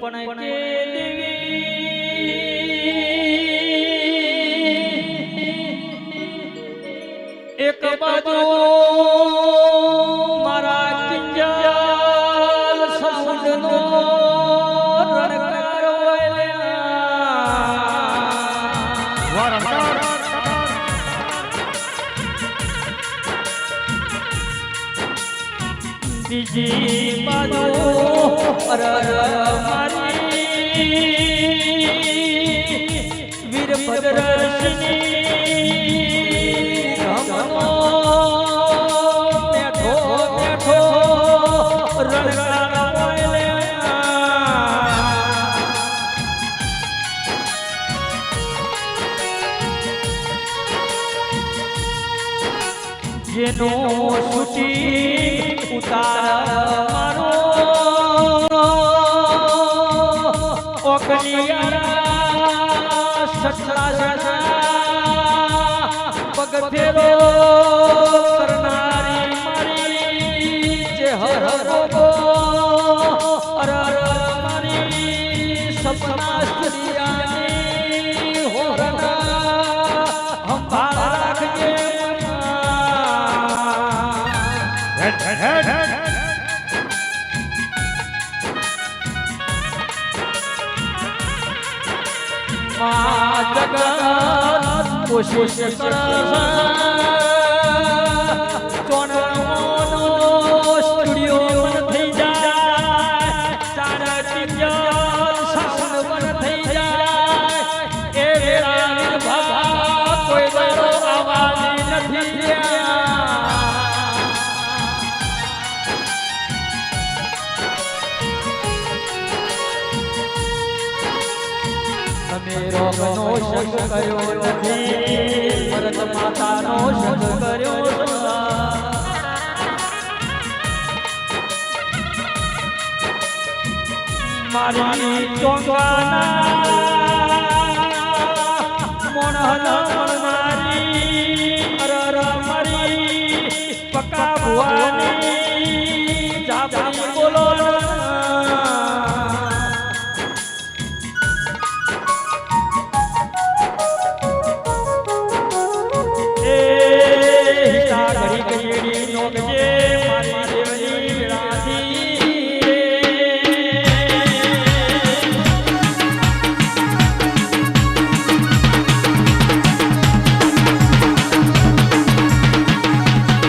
પણ કે દેવી એક બાજુ મારા કિંજલ રણકાર વળ્યા. બીજી બાજુ મારી રમનો જેનો સુચી ઉતાર મારો. ઓકલિયા રોગો અર અર સપના સ્ત્રીયાની મા જગત પુષ્પ અમે રોગનો શક કર્યો નથી. ભરત માતાનો શક કર્યો મારી ચોંગવાના મોણહલ મારી, અરર મારી પકા ભુવાની